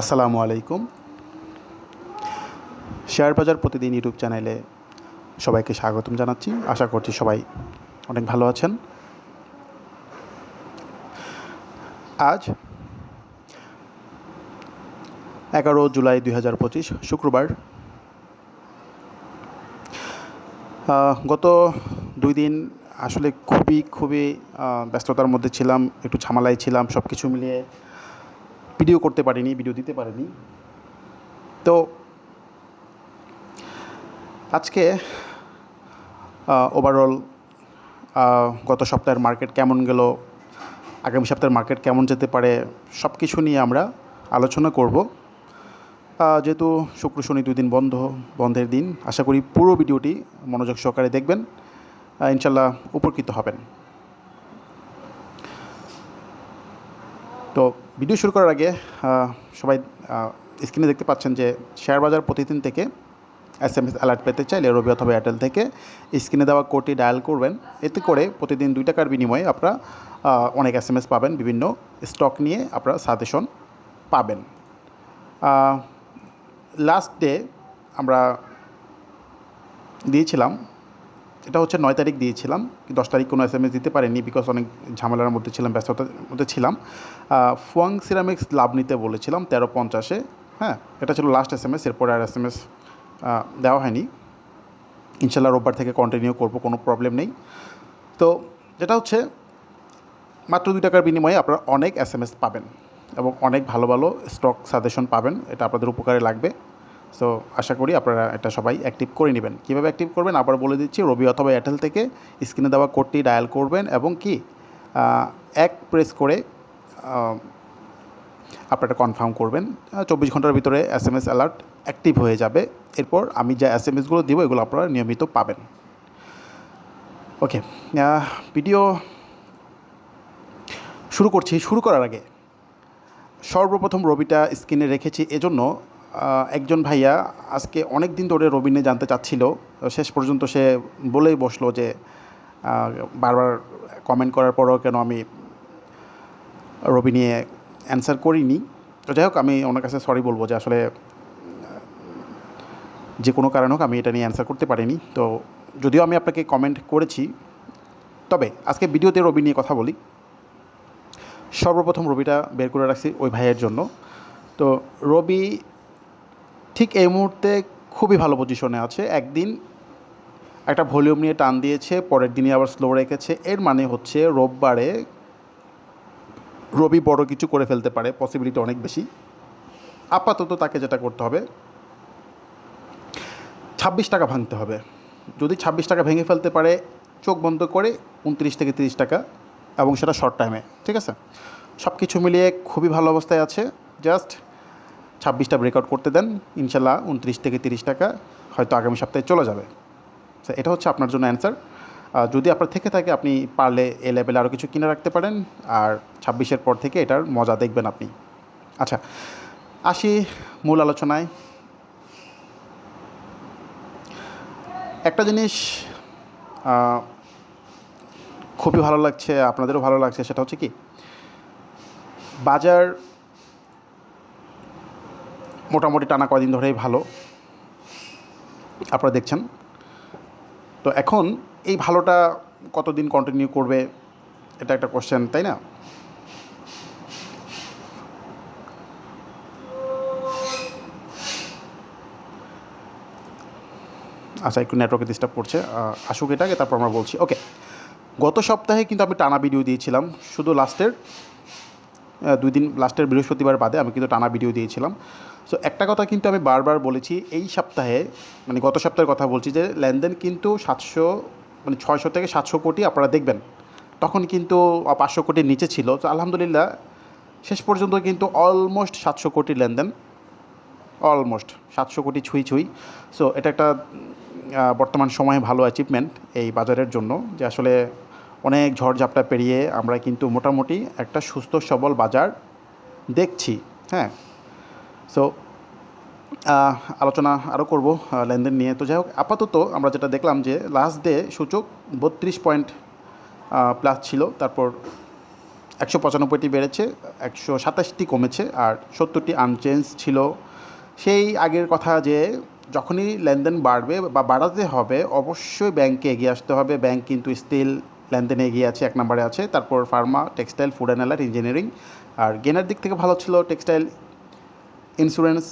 আসসালামু আলাইকুম। শেয়ার বাজার প্রতিদিন ইউটিউব চ্যানেলে সবাইকে স্বাগতম জানাচ্ছি। আশা করছি সবাই অনেক ভালো আছেন। আজ এগারো জুলাই দুই হাজার পঁচিশ, শুক্রবার। গত দুই দিন আসলে খুবই খুবই ব্যস্ততার মধ্যে ছিলাম, একটু ঝামেলায় ছিলাম সব কিছু মিলিয়ে ভিডিও করতে পারিনি, ভিডিও দিতে পারিনি। তো আজকে ওভারঅল গত সপ্তাহের মার্কেট কেমন গেল, আগামী সপ্তাহের মার্কেট কেমন যেতে পারে সব কিছু নিয়ে আমরা আলোচনা করব। যেহেতু শুক্র, শনি দুই দিন বন্ধ, বন্ধের দিন, আশা করি পুরো ভিডিওটি মনোযোগ সহকারে দেখবেন ইনশাল্লাহ উপকৃত হবেন। তো ভিডিও শুরু করার আগে সবাই স্ক্রিনে দেখতে পাচ্ছেন যে শেয়ার বাজার প্রতিদিন থেকে এস এম এস অ্যালার্ট পেতে চাইলে রবি অথবা এয়ারটেল থেকে স্ক্রিনে দেওয়া কোডটি ডায়াল করবেন। এতে করে প্রতিদিন দুই টাকার বিনিময়ে আপনারা অনেক এস এম এস পাবেন, বিভিন্ন স্টক নিয়ে আপনারা সাজেশন পাবেন। লাস্ট ডে আমরা দিয়েছিলাম এটা হচ্ছে নয় তারিখ দিয়েছিলাম, দশ তারিখ কোনো এস এম এস দিতে পারিনি বিকজ অনেক ঝামেলার মধ্যে ছিলাম, ব্যস্ততার মধ্যে ছিলাম। ফুয়াং সিরামিক্স লাভ নিতে বলেছিলাম তেরো পঞ্চাশে হ্যাঁ এটা ছিল লাস্ট এস এম এস এরপরে আর এস এম এস দেওয়া হয়নি। ইনশাল্লাহ রোববার থেকে কন্টিনিউ করব, কোনো প্রবলেম নেই। তো যেটা হচ্ছে, মাত্র দুই টাকার বিনিময়ে আপনারা অনেক এস এম এস পাবেন এবং অনেক ভালো ভালো স্টক সাজেশন পাবেন, এটা আপনাদের উপকারে লাগবে। সো আশা করি আপনারা এটা সবাই অ্যাক্টিভ করে নেবেন। কীভাবে অ্যাক্টিভ করবেন? আবার বলে দিচ্ছি রবি অথবা এয়ারটেল থেকে স্ক্রিনে দেওয়া কোডটি ডায়াল করবেন এবং কি এক প্রেস করে আপনারা কনফার্ম করবেন। চব্বিশ ঘণ্টার ভিতরে S M S alert active হয়ে যাবে। এরপর আমি যা এস এম এসগুলো দিব, এগুলো আপনারা নিয়মিত পাবেন। ওকে ভিডিও শুরু করছি। শুরু করার আগে সর্বপ্রথম রবিটা স্ক্রিনে রেখেছি। এজন্য একজন ভাইয়া আজকে অনেক দিন ধরে রবি নিয়ে জানতে চাচ্ছিল শেষ পর্যন্ত সে বলেই বসল যে বারবার কমেন্ট করার পরেও কেন আমি রবি নিয়ে অ্যান্সার করিনি। তো যাই হোক, আমি ওনার কাছে সরি বলব যে আসলে, যে কোনো কারণ হোক আমি এটা নিয়ে অ্যান্সার করতে পারিনি। তো যদিও আমি আপনাকে কমেন্ট করেছি, তবে আজকে ভিডিওতে রবি নিয়ে কথা বলি। সর্বপ্রথম রবিটা বের করে রাখছি ওই ভাইয়ের জন্য। তো রবি ঠিক এই মুহূর্তে খুবই ভালো পজিশনে আছে। একদিন একটা ভলিউম নিয়ে টান দিয়েছে, পরের দিনই আবার স্লো রেখেছে। এর মানে হচ্ছে রোববারে রবি বড় কিছু করে ফেলতে পারে পসিবিলিটি অনেক বেশি। আপাতত তাকে যেটা করতে হবে, ছাব্বিশ টাকা ভাঙতে হবে। যদি ছাব্বিশ টাকা ভেঙে ফেলতে পারে, চোখ বন্ধ করে উনত্রিশ থেকে তিরিশ টাকা, এবং সেটা শর্ট টাইমে ঠিক আছে? সব কিছু মিলিয়ে খুবই ভালো অবস্থায় আছে। জাস্ট ছাব্বিশটা ব্রেকআউট করতে দেন, ইনশাল্লাহ উনত্রিশ থেকে তিরিশ টাকা হয়তো আগামী সপ্তাহে চলে যাবে। এটা হচ্ছে আপনার জন্য অ্যান্সার যদি আপনার থেকে থাকে, আপনি পারলে এ লেভেলে আরও কিছু কিনে রাখতে পারেন। আর ছাব্বিশের পর থেকে এটার মজা দেখবেন আপনি। আচ্ছা আসি মূল আলোচনায়। একটা জিনিস খুবই ভালো লাগছে, আপনাদেরও ভালো লাগছে, সেটা হচ্ছে কি? বাজার মোটামুটি টানা কয়দিন ধরেই ভালো। আপনারা দেখছেন। তো এখন এই ভালোটা কতদিন কন্টিনিউ করবে, এটা একটা কোশ্চেন তাই না? আচ্ছা একটু নেটওয়ার্কে ডিস্টার্ব করছে। আসুক এটাকে, তারপর আমরা বলছি। ওকে গত সপ্তাহে কিন্তু আমি টানা ভিডিও দিয়েছিলাম, শুধু লাস্টের দুই দিন লাস্টের বৃহস্পতিবার বাদে আমি কিন্তু টানা ভিডিও দিয়েছিলাম। সো একটা কথা কিন্তু আমি বারবার বলেছি, এই সপ্তাহে মানে গত সপ্তাহের কথা বলছি যে, লেনদেন কিন্তু সাতশো মানে ছয়শো থেকে সাতশো কোটি আপনারা দেখবেন। তখন কিন্তু পাঁচশো কোটির নিচে ছিল। তো আলহামদুলিল্লাহ, শেষ পর্যন্ত কিন্তু অলমোস্ট সাতশো কোটির লেনদেন। অলমোস্ট সাতশো কোটি ছুঁই ছুঁই। সো এটা একটা বর্তমান সময়ে ভালো অ্যাচিভমেন্ট এই বাজারের জন্য। যে আসলে অনেক ঝড়ঝাপটা পেরিয়ে আমরা কিন্তু মোটামুটি একটা সুস্থ, সবল বাজার দেখছি হ্যাঁ। সো আলোচনা আরও করব লেনদেন নিয়ে। তো যাই হোক, আপাতত আমরা যেটা দেখলাম যে লাস্ট ডে সূচক বত্রিশ পয়েন্ট প্লাস ছিল, তারপর একশো পঁচানব্বইটি বেড়েছে, একশো সাতাশটি কমেছে, আর সত্তরটি আনচেঞ্জ ছিল। সেই আগের কথা যে যখনই লেনদেন বাড়বে বা বাড়াতে হবে, অবশ্যই ব্যাংকে এগিয়ে আসতে হবে। ব্যাংক কিন্তু স্টিল লেনদেনে এগিয়ে আছে, এক নম্বরে আছে। তারপর ফার্মা টেক্সটাইল ফুড অ্যান্ড অ্যালার ইঞ্জিনিয়ারিং আর গেনার দিক থেকে ভালো ছিল textile insurance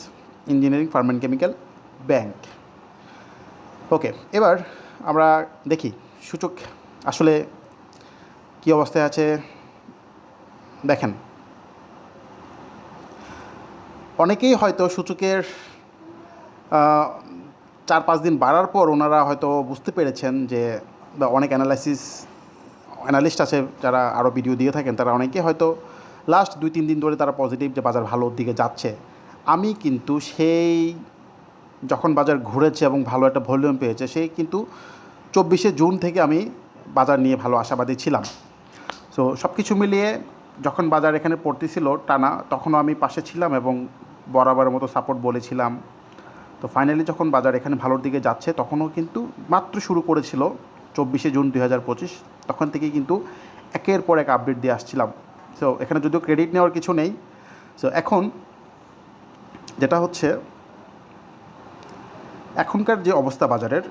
engineering pharma and chemical bank okay এবার আমরা দেখি সূচক আসলে কী অবস্থায় আছে। দেখেন, অনেকেই হয়তো সূচকের চার পাঁচ দিন বাড়ার পর ওনারা হয়তো বুঝতে পেরেছেন যে অনেক অ্যানালাইসিস অ্যানালিস্ট আছে, যারা আরও ভিডিও দিয়ে থাকেন, তারা অনেকে হয়তো লাস্ট দুই, তিন দিন ধরে তারা পজিটিভ যে বাজার ভালোর দিকে যাচ্ছে। আমি কিন্তু সেই যখন বাজার ঘুরেছে এবং ভালো একটা ভলিউম পেয়েছে, সেই কিন্তু চব্বিশে জুন থেকে আমি বাজার নিয়ে ভালো আশাবাদী ছিলাম। সো সব কিছু মিলিয়ে যখন বাজার এখানে পড়তেছিল টানা, তখনও আমি পাশে ছিলাম এবং বরাবরের মতো সাপোর্ট বলেছিলাম। তো ফাইনালি যখন বাজার এখানে ভালোর দিকে যাচ্ছে, তখনও কিন্তু মাত্র শুরু করেছিল চব্বিশে জুন দুই হাজার পঁচিশ, তখন থেকেই কিন্তু একের পর এক আপডেট দিয়ে আসছিলাম। সো এখানে যদিও ক্রেডিট নেওয়ার কিছু নেই সো এখন যেটা হচ্ছে, এখনকার যে অবস্থা বাজারের,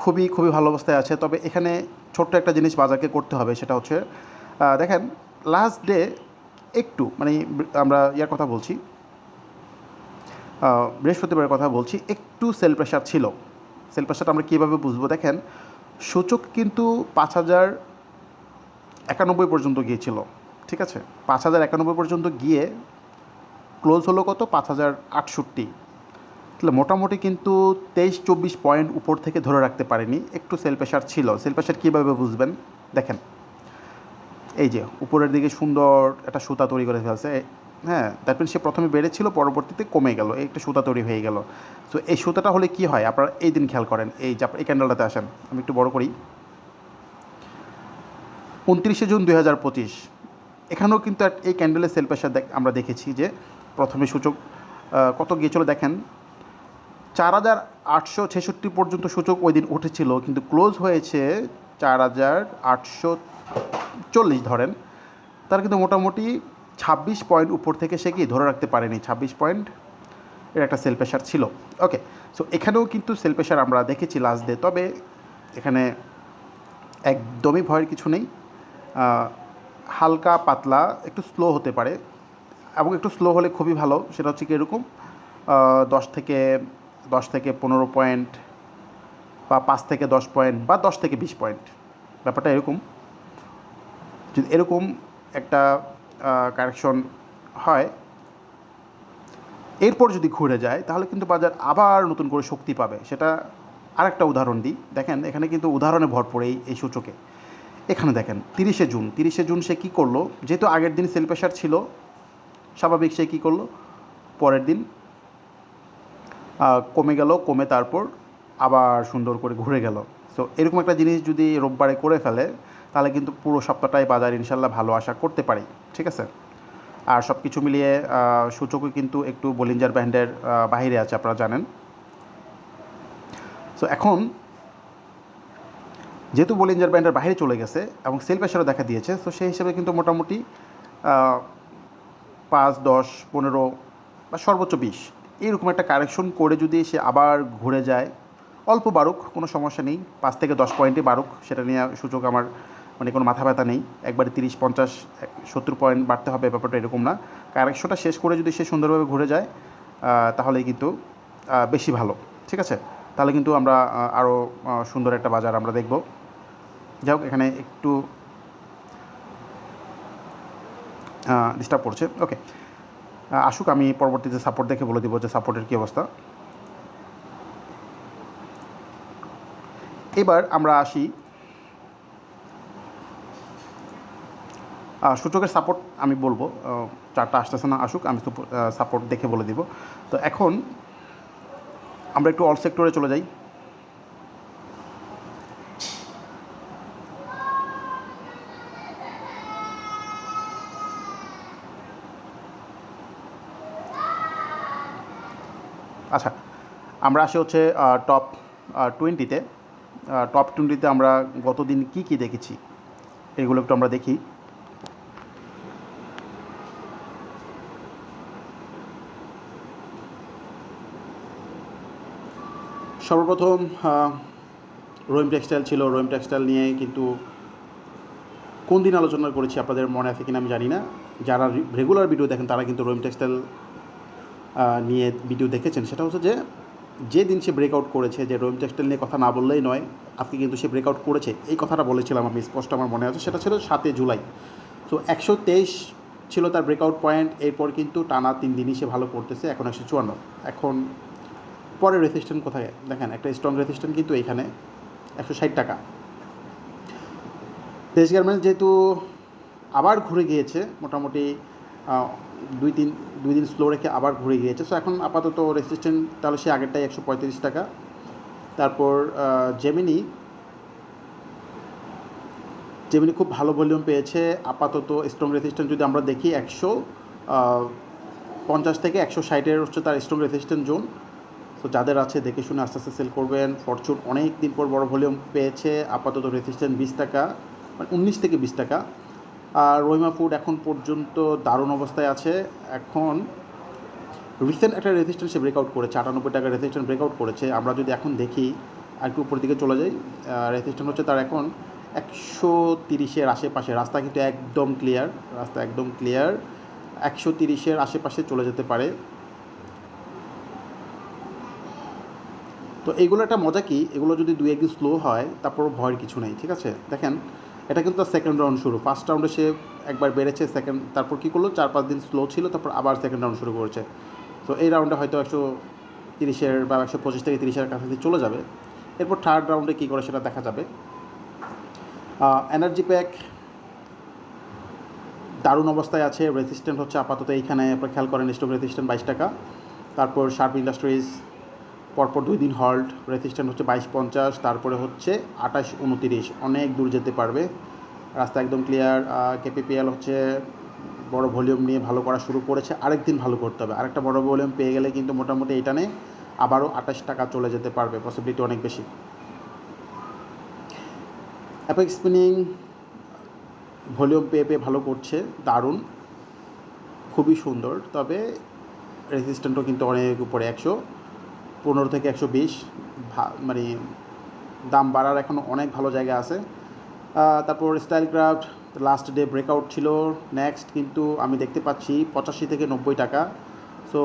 খুবই খুবই ভালো অবস্থায় আছে, তবে এখানে ছোট্ট একটা জিনিস বাজারকে করতে হবে, সেটা হচ্ছে দেখেন লাস্ট ডে একটু মানে আমরা ইয়ার কথা বলছি বৃহস্পতিবারের কথা বলছি, একটু সেল প্রেশার ছিল। সেল প্রেশারটা আমরা কীভাবে বুঝব? দেখেন সূচক কিন্তু পাঁচ হাজার একানব্বই পর্যন্ত গিয়েছিল, ঠিক আছে? পাঁচ হাজার একানব্বই পর্যন্ত গিয়ে ক্লোজ হলো কত? পাঁচ হাজার আটষট্টি। তাহলে মোটামুটি কিন্তু তেইশ, চব্বিশ পয়েন্ট উপর থেকে ধরে রাখতে পারেনি, একটু সেল প্রেশার ছিল। সেল প্রেশার কীভাবে বুঝবেন? দেখেন, এই যে উপরের দিকে সুন্দর একটা সুতা তৈরি করে ফেলছে হ্যাঁ দ্যাট মিন সে প্রথমে বেড়েছিল, পরবর্তীতে কমে গেল একটা সুতা তৈরি হয়ে গেল। সো এই সুতাটা হলে কি হয়? আপনারা এই দিন খেয়াল করেন, এই এই ক্যান্ডেলটাতে আসেন, আমি একটু বড় করি। উনত্রিশে জুন দুই হাজার পঁচিশ, এখানেও কিন্তু এই ক্যান্ডেলের সেল প্রেশার আমরা দেখেছি যে প্রথমে সূচক কত গিয়েছিল দেখেন? চার হাজার আটশো ছেষট্টি পর্যন্ত সূচক ওই দিন উঠেছিল, কিন্তু ক্লোজ হয়েছে চার হাজার আটশো চল্লিশ ধরেন। তার কিন্তু মোটামুটি ছাব্বিশ পয়েন্ট উপর থেকে সে কি ধরে রাখতে পারেনি? ছাব্বিশ পয়েন্ট এর একটা সেল প্রেশার ছিল। ওকে, সো এখানেও কিন্তু সেল প্রেশার আমরা দেখেছি লাস্ট ডে তবে এখানে একদমই ভয়ের কিছু নেই। হালকা পাতলা, একটু স্লো হতে পারে, এবং একটু স্লো হলে খুবই ভালো, সেটা হচ্ছে কি এরকম দশ থেকে দশ থেকে পনেরো পয়েন্ট বা পাঁচ থেকে দশ পয়েন্ট বা দশ থেকে বিশ পয়েন্ট। ব্যাপারটা এরকম। যদি এরকম একটা কারেকশন হয়। এরপর যদি ঘুরে যায়, তাহলে কিন্তু বাজার আবার নতুন করে শক্তি পাবে। সেটা আরেকটা উদাহরণ দিই। দেখেন, এখানে কিন্তু উদাহরণে ভরপুর এই এই সূচকে। এখানে দেখেন, তিরিশে জুন। তিরিশে জুন সে কী করল? যেহেতু আগের দিন সেল প্রেশার ছিল, স্বাভাবিক সে কী করল? পরের দিন কমে গেল, কমে তারপর আবার সুন্দর করে ঘুরে গেল। সো এরকম একটা জিনিস যদি রোববারে করে ফেলে, তাহলে কিন্তু পুরো সপ্তাহটাই বাজার ইনশাল্লাহ ভালো আশা করতে পারি, ঠিক আছে? আর সব কিছু মিলিয়ে সূচকও কিন্তু একটু বলিঞ্জার ব্যান্ডের বাইরে আছে আপনারা জানেন। সো এখন যেহেতু বলিঞ্জার ব্যান্ডের বাইরে চলে গেছে এবং সেল প্রেশারও দেখা দিয়েছে, তো সেই হিসেবে কিন্তু মোটামুটি পাঁচ, দশ, পনেরো বা সর্বোচ্চ বিশ এইরকম একটা কারেকশন করে যদি সে আবার ঘুরে যায় অল্প বাড়ুক কোনো সমস্যা নেই। পাঁচ থেকে দশ পয়েন্টই বাড়ুক সেটা নিয়ে সূচক আমার মানে কোনো মাথা ব্যথা নেই। একবারে তিরিশ পঞ্চাশ সত্তর পয়েন্ট বাড়তে হবে ব্যাপারটা এরকম না। কারেকশনটা শেষ করে যদি সে সুন্দরভাবে ঘুরে যায় আহ, তাহলেই কিন্তু বেশি ভালো। ঠিক আছে? তাহলে কিন্তু আমরা আরও সুন্দর একটা বাজার আমরা দেখব। যাই হোক এখানে একটু ডিস্টার্ব করছে। ওকে আসুক আমি পরবর্তীতে সাপোর্ট দেখে বলে দিব যে সাপোর্টের কী অবস্থা। এবার আমরা আসি সূচকের সাপোর্ট আমি বলব চারটা আসতেছে না আসুক, আমি সাপোর্ট দেখে বলে দিব। তো এখন আমরা একটু অল সেক্টরে চলে যাই। আচ্ছা আমরা আসি হচ্ছে টপ টোয়েন্টিতে টপ টোয়েন্টিতে আমরা গত দিন কী কী দেখেছি? এগুলো একটু আমরা দেখি। সর্বপ্রথম রোহিম টেক্সটাইল ছিল। রোহিম টেক্সটাইল নিয়ে কিন্তু কোন দিন আলোচনা করেছি আপনাদের মনে আছে কিনা আমি জানি না। যারা রেগুলার ভিডিও দেখেন তারা কিন্তু রোহিম টেক্সটাইল নিয়ে ভিডিও দেখেছেন। সেটা হচ্ছে যে যে দিন সে ব্রেকআউট করেছে, যে রহিম টেক্সটাইল নিয়ে কথা না বললেই নয়, আজকে কিন্তু সে ব্রেকআউট করেছে। এই কথাটা বলেছিলাম আমি, স্পষ্ট আমার মনে আছে। সেটা ছিল সাতই জুলাই। তো একশো তেইশ ছিল তার ব্রেকআউট পয়েন্ট এরপর কিন্তু টানা তিন দিনই সে ভালো করতেছে, এখন একশো চুয়ান্ন। এখন পরের রেজিস্ট্যান্ট কোথায়? দেখেন, একটা স্ট্রং রেজিস্ট্যান্ট কিন্তু এখানে, একশো ষাট টাকা। দেশ গার্মেন্টস যেহেতু আবার ঘুরে গিয়েছে, মোটামুটি দুই তিন, দুই দিন স্লো রেখে আবার ঘুরে গিয়েছে। সো এখন আপাতত রেসিস্ট্যান্ট তাহলে সে আগেরটাই একশো পঁয়ত্রিশ টাকা। তারপর জেমিনি জেমিনি খুব ভালো ভলিউম পেয়েছে। আপাতত স্ট্রং রেসিস্ট্যান্ট যদি আমরা দেখি একশো পঞ্চাশ থেকে একশো ষাটের হচ্ছে তার স্ট্রং রেসিস্ট্যান্ট জোন তো যাদের আছে, দেখে শুনে আস্তে আস্তে সেল করবেন। ফরচুন অনেক দিন পর বড় ভলিউম পেয়েছে। আপাতত রেসিস্ট্যান্ট বিশ টাকা মানে উনিশ থেকে বিশ টাকা। আর রহিমা ফুড এখন পর্যন্ত দারুণ অবস্থায় আছে। এখন রিসেন্ট একটা রেজিস্ট্যান্ট সে ব্রেকআউট করেছে, আটানব্বই টাকা রেজিস্ট্যান্ট ব্রেকআউট করেছে। আমরা যদি এখন দেখি একটু উপর দিকে চলে যাই রেজিস্ট্যান্ট হচ্ছে তার এখন একশো তিরিশের আশেপাশে। রাস্তা কিন্তু একদম ক্লিয়ার রাস্তা একদম ক্লিয়ার একশো তিরিশের আশেপাশে চলে যেতে পারে। তো এগুলো একটা মজা কি? এগুলো যদি দুই একদিন স্লো হয় তারপর ভয়ের কিছু নেই, ঠিক আছে? দেখেন এটা কিন্তু সেকেন্ড রাউন্ড শুরু। ফার্স্ট রাউন্ডে সে একবার বেড়েছে সেকেন্ড তারপর কী করল? চার, পাঁচ দিন স্লো ছিল, তারপর আবার সেকেন্ড রাউন্ড শুরু করেছে। তো এই রাউন্ডে হয়তো একশো তিরিশের বা একশো পঁচিশ থেকে তিরিশের কাছাকাছি চলে যাবে। এরপর থার্ড রাউন্ডে কী করে সেটা দেখা যাবে। এনার্জি প্যাক দারুণ অবস্থায় আছে রেসিস্ট্যান্ট হচ্ছে আপাতত এইখানে, আপনার খেয়াল করেন স্টক রেসিস্ট্যান্ট বাইশ টাকা। তারপর শার্প ইন্ডাস্ট্রিজ পরপর দুই দিন হল্ট রেসিস্ট্যান্ট হচ্ছে বাইশ পঞ্চাশ, তারপরে হচ্ছে আঠাশ উনতিরিশ। অনেক দূর যেতে পারবে। রাস্তা একদম ক্লিয়ার কেপিপিএল হচ্ছে বড় ভলিউম নিয়ে ভালো করা শুরু করেছে। আরেক দিন ভালো করতে হবে। আরেকটা বড় ভলিউম পেয়ে গেলে কিন্তু মোটামুটি এইটানে আবারও আঠাশ টাকা চলে যেতে পারবে পসিবিলিটি অনেক বেশি। অ্যাপেক্স স্পিনিং ভলিউম পেয়ে পেয়ে ভালো করছে। দারুণ। খুবই সুন্দর। তবে রেজিস্ট্যান্টও কিন্তু অনেক উপরে একশো। পনেরো থেকে একশো বিশ মানে দাম বাড়ার এখনও অনেক ভালো জায়গা আছে। তারপর style craft last day breakout ছিল নেক্সট কিন্তু আমি দেখতে পাচ্ছি পঁচাশি থেকে নব্বই টাকা। সো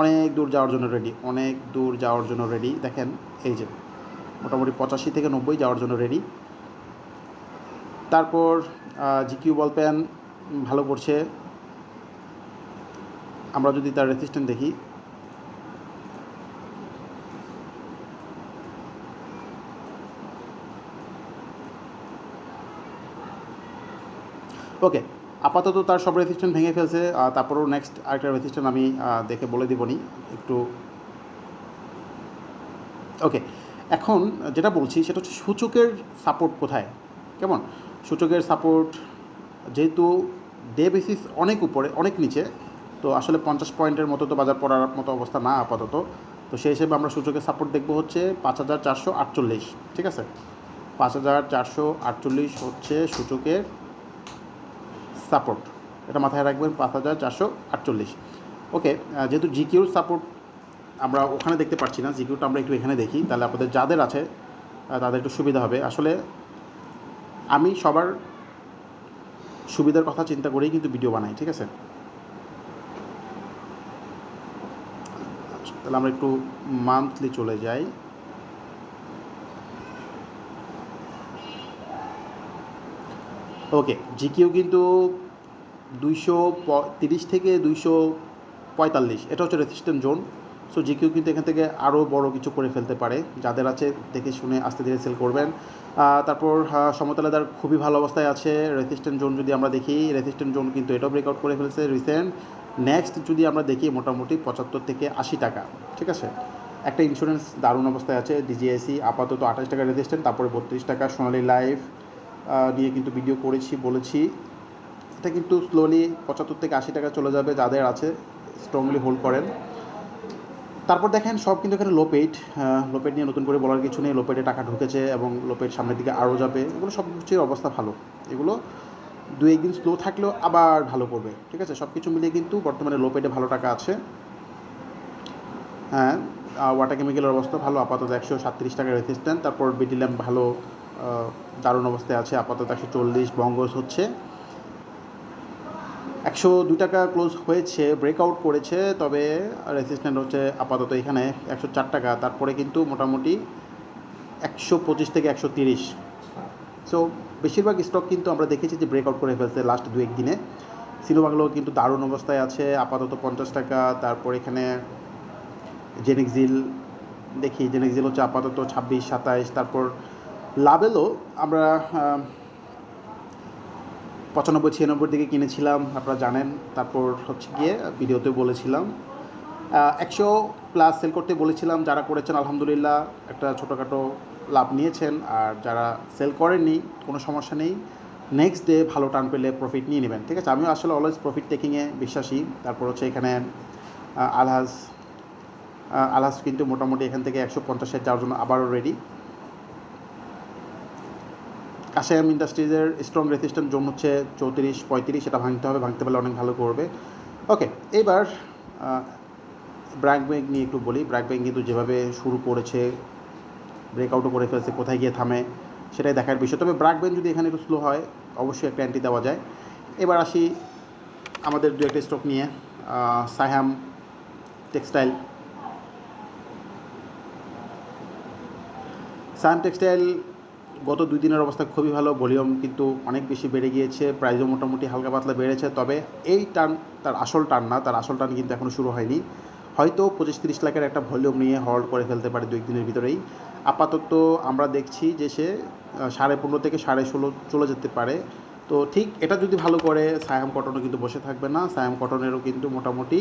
অনেক দূর যাওয়ার জন্য রেডি অনেক দূর যাওয়ার জন্য রেডি দেখেন, এই যে, মোটামুটি পঁচাশি থেকে নব্বই যাওয়ার জন্য রেডি তারপর জিকিউ বল পেন ভালো করছে। আমরা যদি তার রেসিস্ট্যান্ট দেখি ওকে আপাতত তার সব রেজিস্ট্যান্ট ভেঙে ফেলছে তারপরও নেক্সট আরেকটা রেজিস্ট্যান্ট আমি দেখে বলে দিবনি, একটু। ওকে এখন যেটা বলছি সেটা হচ্ছে সূচকের সাপোর্ট কোথায়? কেমন? সূচকের সাপোর্ট যেহেতু ডে বেসিস অনেক উপরে, অনেক নিচে, তো আসলে পঞ্চাশ পয়েন্টের মতো তো বাজার পড়ার মতো অবস্থা না আপাতত। তো সেই হিসেবে আমরা সূচকের সাপোর্ট দেখব হচ্ছে পাঁচ হাজার চারশো আটচল্লিশ, ঠিক আছে? পাঁচ হাজার চারশো আটচল্লিশ হচ্ছে সূচকের সাপোর্ট এটা মাথায় রাখবেন, পাঁচ হাজার চারশো আটচল্লিশ। ওকে যেহেতু জিকিউর সাপোর্ট আমরা ওখানে দেখতে পাচ্ছি না জিকিউটা আমরা একটু এখানে দেখি, তাহলে আপনাদের যাদের আছে তাদের একটু সুবিধা হবে। আসলে আমি সবার সুবিধার কথা চিন্তা করেই কিন্তু ভিডিও বানাই, ঠিক আছে? তাহলে আমরা একটু মান্থলি চলে যাই। ওকে জিকিউ কিন্তু দুইশো তিরিশ থেকে দুইশো পঁয়তাল্লিশ। এটা হচ্ছে রেসিস্ট্যান্ট জোন সো জিকিউ কিন্তু এখান থেকে আরও বড় কিছু করে ফেলতে পারে। যাদের আছে দেখে শুনে আস্তে ধীরে সেল করবেন। তারপর আহ, সমতলাদার খুবই ভালো অবস্থায় আছে। রেসিস্ট্যান্ট জোন যদি আমরা দেখি রেসিস্ট্যান্ট জোন কিন্তু এটাও ব্রেকআউট করে ফেলছে রিসেন্ট নেক্সট যদি আমরা দেখি মোটামুটি পঁচাত্তর থেকে আশি টাকা। ঠিক আছে? একটা ইন্স্যুরেন্স দারুণ অবস্থায় আছে। ডিজিএসি আপাতত আঠাশ টাকা রেজিস্ট্যান্ট তারপরে বত্রিশ টাকা সোনালি লাইফ নিয়ে কিন্তু ভিডিও করেছি, বলেছি। এটা কিন্তু স্লোলি পঁচাত্তর থেকে আশি টাকা চলে যাবে, যাদের আছে স্ট্রংলি হোল্ড করেন। তারপর দেখেন, সব কিন্তু এখানে লোপেট লোপেট নিয়ে নতুন করে বলার কিছু নেই। লোপেটে টাকা ঢুকেছে এবং লোপেট সামনের দিকে আরও যাবে। এগুলো সব কিছুর অবস্থা ভালো। এগুলো দু একদিন স্লো থাকলেও আবার ভালো করবে ঠিক আছে? সব কিছু মিলিয়ে কিন্তু বর্তমানে লোপেটে ভালো টাকা আছে। হ্যাঁ ওয়াটার কেমিক্যালের অবস্থা ভালো, আপাতত একশো সাতত্রিশ টাকা রেসিস্ট্যান্ট তারপর বিটি ল্যাম্প ভালো দারুণ অবস্থায় আছে, আপাতত একশো চল্লিশ বঙ্গস হচ্ছে। একশো দু টাকা ক্লোজ হয়েছে, ব্রেকআউট করেছে, তবে রেসিস্ট্যান্ট হচ্ছে আপাতত এখানে একশো চার টাকা, তারপরে কিন্তু মোটামুটি একশো পঁচিশ থেকে একশো তিরিশ। সো বেশিরভাগ স্টক কিন্তু আমরা দেখেছি যে ব্রেকআউট করে ফেলছে লাস্ট দু এক দিনে। সিনোভাগুলো কিন্তু দারুণ অবস্থায় আছে, আপাতত পঞ্চাশ টাকা, তারপর এখানে জেনেক্সিল দেখি জেনেক্সিল হচ্ছে আপাতত ছাব্বিশ, সাতাইশ, তারপর লাভেলও আমরা পঁচানব্বই ছিয়ানব্বই দিকে কিনেছিলাম, আপনারা জানেন। তারপর হচ্ছে গিয়ে ভিডিওতেও বলেছিলাম। একশো প্লাস সেল করতে বলেছিলাম, যারা করেছেন, আলহামদুলিল্লাহ, একটা ছোটোখাটো লাভ নিয়েছেন। আর যারা সেল করেননি, কোনো সমস্যা নেই। নেক্সট ডে ভালো টার্ন পেলে প্রফিট নিয়ে নেবেন, ঠিক আছে? আমিও আসলে অলওয়েজ প্রফিট টেকিংয়ে বিশ্বাসী। তারপর হচ্ছে এখানে আলহাজ আলহাজ কিন্তু মোটামুটি এখান থেকে একশো পঞ্চাশের যাওয়ার জন্য আবারও রেডি কাশায়াম ইন্ডাস্ট্রিজের স্ট্রং রেসিস্ট্যান্ট জোন হচ্ছে চৌত্রিশ, পঁয়ত্রিশ এটা ভাঙতে হবে, ভাঙতে পারলে অনেক ভালো করবে। ওকে এবার ব্র্যাক ব্যাংক নিয়ে একটু বলি। ব্র্যাক ব্যাংক কিন্তু যেভাবে শুরু করেছে ব্রেকআউটও করে ফেলছে, কোথায় গিয়ে থামে, সেটাই দেখার বিষয়। তবে ব্র্যাক ব্যাংক যদি এখানে একটু স্লো হয়, অবশ্যই একটা অ্যান্টি দেওয়া যায়। এবার আসি আমাদের দু একটা স্টক নিয়ে সাহাম টেক্সটাইল সায়াম টেক্সটাইল গত দুই দিনের অবস্থা খুবই ভালো, ভলিউম কিন্তু অনেক বেশি বেড়ে গিয়েছে প্রাইজও মোটামুটি হালকা পাতলা বেড়েছে, তবে এই টান, তার আসল টান না, তার আসল টান কিন্তু এখনও শুরু হয়নি। হয়তো পঁচিশ তিরিশ লাখের একটা ভলিউম নিয়ে হল্ড করে ফেলতে পারে দুই দিনের ভিতরেই। আপাতত আমরা দেখছি যে সে সাড়ে পনেরো থেকে সাড়ে ষোলো চলে যেতে পারে। তো ঠিক এটা যদি ভালো করে, সায়াম কটনও কিন্তু বসে থাকবে না, সায়াম কটনেরও কিন্তু মোটামুটি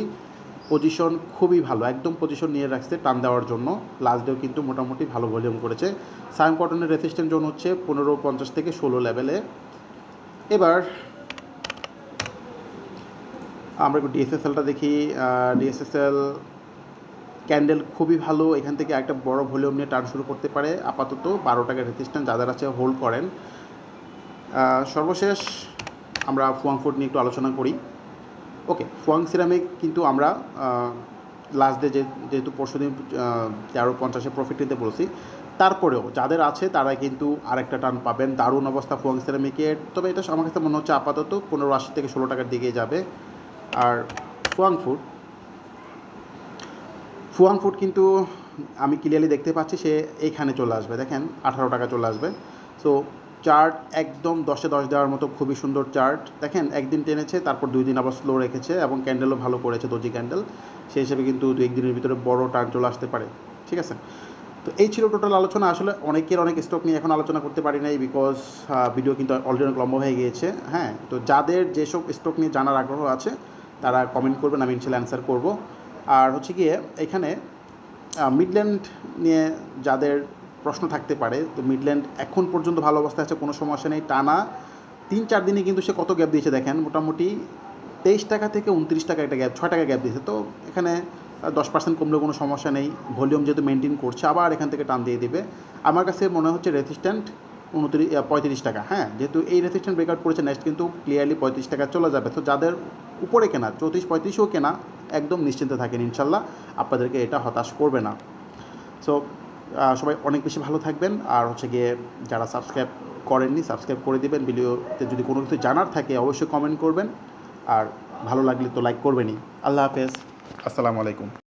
পজিশন খুবই ভালো, একদম পজিশন নিয়ে রাখছে টান দেওয়ার জন্য। লাস্ট ডেও কিন্তু মোটামুটি ভালো ভলিউম করেছে। সায়াম কটনের রেসিস্ট্যান্ট জোন হচ্ছে পনেরো, পঞ্চাশ থেকে ষোলো লেভেলে এবার আমরা একটু ডিএসএসএলটা দেখি। ডিএসএসএল ক্যান্ডেল খুবই ভালো, এখান থেকে একটা বড় ভলিউম নিয়ে টার্ন শুরু করতে পারে। আপাতত বারো টাকার রেসিস্ট্যান্ট যাদের আছে হোল্ড করেন। সর্বশেষ আমরা ফুয়াং ফুড নিয়ে একটু আলোচনা করি। ওকে, ফুয়াং সিরামিক কিন্তু আমরা লাস্ট ডে যেহেতু পরশু দিন তেরো পঞ্চাশে প্রফিট নিতে বলছি, তারপরেও যাদের আছে তারা কিন্তু আরেকটা টান পাবেন। দারুণ অবস্থা ফুয়াং সিরামিকের। তবে এটা আমার কাছে মনে হচ্ছে আপাতত পনেরো আশি থেকে ষোলো টাকার দিকে যাবে। আর ফুয়াং ফুড ফুয়াং ফুড কিন্তু আমি ক্লিয়ারলি দেখতে পাচ্ছি সে এইখানে চলে আসবে। দেখেন, আঠারো টাকা চলে আসবে। সো চার্ট একদম দশে দশ দেওয়ার মতো খুবই সুন্দর চার্ট। দেখেন, একদিন টেনেছে, তারপর দুই দিন আবার স্লো রেখেছে এবং ক্যান্ডেলও ভালো করেছে দর্জি ক্যান্ডেল। সেই হিসেবে কিন্তু দু একদিনের ভিতরে বড় টার্ন চলে আসতে পারে। ঠিক আছে? তো এই ছিল টোটাল আলোচনা। আসলে অনেকের অনেক স্টক নিয়ে এখন আলোচনা করতে পারি নাই বিকজ ভিডিও কিন্তু অলরেডি অনেক লম্বা হয়ে গিয়েছে। হ্যাঁ তো যাদের যেসব স্টক নিয়ে জানার আগ্রহ আছে, তারা কমেন্ট করবেন, আমি ইনশাল্লাহ অ্যান্সার করব। আর হচ্ছে গিয়ে, এখানে মিডল্যান্ড নিয়ে যাদের প্রশ্ন থাকতে পারে। তো মিডল্যান্ড এখন পর্যন্ত ভালো অবস্থায় আছে, কোনো সমস্যা নেই। টানা তিন চার দিনে কিন্তু সে কত গ্যাপ দিয়েছে দেখেন, মোটামুটি তেইশ টাকা থেকে উনত্রিশ টাকা একটা গ্যাপ, ছয় টাকা গ্যাপ দিয়েছে। তো এখানে দশ পার্সেন্ট কমলেও কোনো সমস্যা নেই। ভলিউম যেহেতু মেনটেন করছে, আবার এখান থেকে টান দিয়ে দেবে। আমার কাছে মনে হচ্ছে রেসিস্ট্যান্ট উনত্রিশ পঁয়ত্রিশ টাকা হ্যাঁ যেহেতু এই রেসিস্ট্যান্ট ব্রেকআউট করেছে নেক্সট কিন্তু ক্লিয়ারলি পঁয়ত্রিশ টাকা চলে যাবে। তো যাদের উপরে কেনা, চৌত্রিশ, পঁয়ত্রিশও কেনা, একদম নিশ্চিন্তে থাকেন ইনশাল্লাহ, আপনাদেরকে এটা হতাশ করবে না। সো সবাই অনেক বেশি ভালো থাকবেন। আর হচ্ছে গিয়ে যারা সাবস্ক্রাইব করেননি সাবস্ক্রাইব করে দেবেন। ভিডিওতে যদি কোনো কিছু জানার থাকে, অবশ্যই কমেন্ট করবেন। আর ভালো লাগলে তো লাইক করবেনই। আল্লাহ হাফেজ। আসসালামু আলাইকুম।